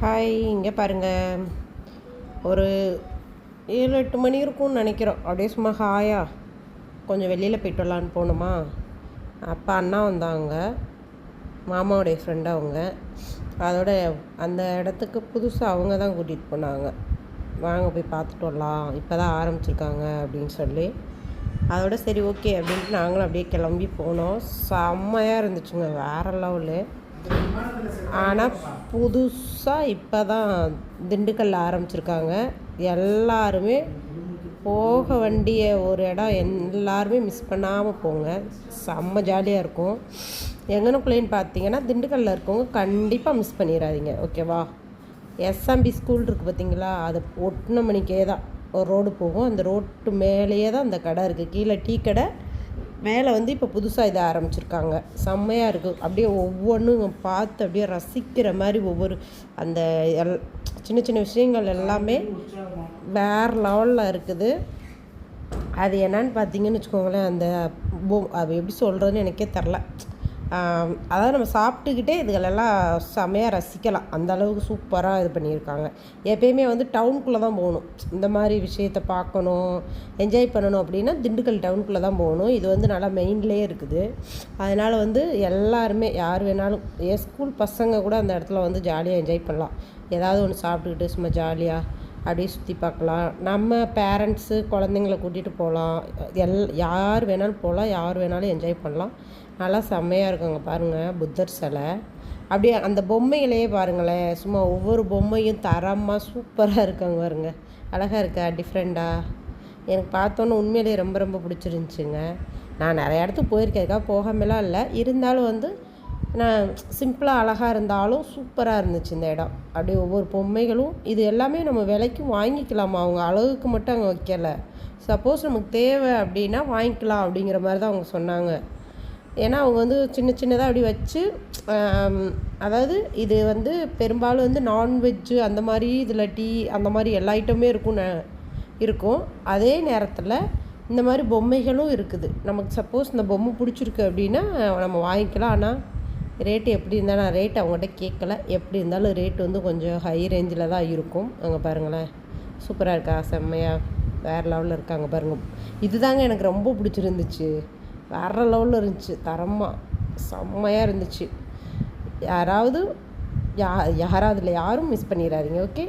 Hi இங்கே பாருங்கள் ஒரு ஏழு எட்டு மணி இருக்கும்னு நினைக்கிறோம். அப்படியே சும்மா ஹாயா கொஞ்சம் வெளியில் போயிட்டு வரலான்னு போகணுமா அப்போ அண்ணா வந்தாங்க. மாமாவுடைய ஃப்ரெண்டு அவங்க. அதோட அந்த இடத்துக்கு புதுசாக அவங்க தான் கூட்டிகிட்டு போனாங்க. வாங்க போய் பார்த்துட்டு வரலாம். இப்போ தான் ஆரம்பிச்சிருக்காங்க அப்படின்னு சொல்லி. அதோட சரி ஓகே அப்படின்ட்டு நாங்களும் அப்படியே கிளம்பி போனோம். செம்மையாக இருந்துச்சுங்க. வேறு லெவலு. ஆனால் புதுசாக இப்போ தான் திண்டுக்கல்ல ஆரம்பிச்சிருக்காங்க. எல்லாருமே போக வண்டிய ஒரு இடம் எல்லாருமே மிஸ் பண்ணாமல் போங்க. செம்ம ஜாலியாக இருக்கும். எங்கன பிள்ளைன்னு பார்த்தீங்கன்னா திண்டுக்கல்லில் இருக்கவங்க கண்டிப்பாக மிஸ் பண்ணிடாதீங்க ஓகேவா எஸ்எம்பி ஸ்கூல் இருக்குது பார்த்தீங்களா அது ஒட்டின மணிக்கே தான் ஒரு ரோடு போகும். அந்த ரோட்டு மேலேயே தான் அந்த கடை இருக்குது கீழே டீ கடை மேலே வந்து இப்போ புதுசாக இதை ஆரம்பிச்சிருக்காங்க. செம்மையாக இருக்குது அப்படியே ஒவ்வொன்றும் பார்த்து அப்படியே ரசிக்கிற மாதிரி ஒவ்வொரு அந்த எல் சின்ன சின்ன விஷயங்கள் எல்லாமே வேறு லெவலில் இருக்குது. அது என்னன்னு பார்த்தீங்கன்னு வச்சுக்கோங்களேன் அந்த பொ அது எப்படி சொல்கிறதுன்னு எனக்கே தெரில. அதாவது நம்ம சாப்பிட்டுக்கிட்டே இதுகளெல்லாம் செமையாக ரசிக்கலாம். அந்த அளவுக்கு சூப்பராக இது பண்ணியிருக்காங்க. எப்பயுமே வந்து டவுனுக்குள்ளே தான் போகணும். இந்த மாதிரி விஷயத்த பார்க்கணும் என்ஜாய் பண்ணணும் அப்படின்னா திண்டுக்கல் டவுனுக்குள்ளே தான் போகணும். இது வந்து நல்லா மெயின்லேயே இருக்குது. அதனால் வந்து எல்லாருமே யார் வேணாலும் என் ஸ்கூல் பசங்க கூட அந்த இடத்துல வந்து ஜாலியாக என்ஜாய் பண்ணலாம். ஏதாவது ஒன்று சாப்பிட்டுக்கிட்டு சும்மா ஜாலியாக அப்படியே சுற்றி பார்க்கலாம். நம்ம பேரண்ட்ஸு குழந்தைங்கள கூட்டிகிட்டு போகலாம் எல் யார் வேணாலும் போகலாம் யார் வேணாலும் என்ஜாய் பண்ணலாம். நல்லா செம்மையாக இருக்குங்க பாருங்கள் புத்தர் சிலை. அப்படியே அந்த பொம்மைகளையே பாருங்களேன் சும்மா ஒவ்வொரு பொம்மையும் தரமாக சூப்பராக இருக்காங்க பாருங்க. அழகாக இருக்கா டிஃப்ரெண்ட்டாக எனக்கு பார்த்தோன்னே உண்மையிலேயே ரொம்ப ரொம்ப பிடிச்சிருந்துச்சிங்க. நான் நிறைய இடத்துக்கு போயிருக்கேன் அதுக்காக போகாமலாம் இல்லை. இருந்தாலும் வந்து நான் சிம்பிளாக அழகாக இருந்தாலும் சூப்பராக இருந்துச்சு இந்த இடம். அப்படியே ஒவ்வொரு பொம்மைகளும் இது எல்லாமே நம்ம விலைக்கும் வாங்கிக்கலாமா. அவங்க அழகுக்கு மட்டும் அங்கே வைக்கலை. சப்போஸ் நமக்கு தேவை அப்படின்னா வாங்கிக்கலாம் அப்படிங்கிற மாதிரி தான் அவங்க சொன்னாங்க. ஏன்னா அவங்க வந்து சின்ன சின்னதாக அப்படி வச்சு அதாவது இது வந்து பெரும்பாலும் வந்து நான்வெஜ்ஜு அந்த மாதிரி இதில் டீ அந்த மாதிரி எல்லா ஐட்டமே இருக்கும் இருக்கும். அதே நேரத்தில் இந்த மாதிரி பொம்மைகளும் இருக்குது. நமக்கு சப்போஸ் இந்த பொம்மை பிடிச்சிருக்கு அப்படின்னா நம்ம வாங்கிக்கலாம். ஆனால் ரேட்டு எப்படி இருந்தால் நான் ரேட் அவங்ககிட்ட கேட்கல. எப்படி இருந்தாலும் ரேட் வந்து கொஞ்சம் ஹை ரேஞ்சில் தான் இருக்கும். அங்கே பாருங்களேன். சூப்பராக இருக்கா? செம்மையாக வேறு லெவலில் இருக்காங்க பாருங்கள் இதுதாங்க எனக்கு ரொம்ப பிடிச்சிருந்துச்சு. வேறு லெவலில் இருந்துச்சு. தரமாக செம்மையாக இருந்துச்சு. யாராவது யா யாராவது இல்லை யாரும் மிஸ் பண்ணிடாதீங்க ஓகே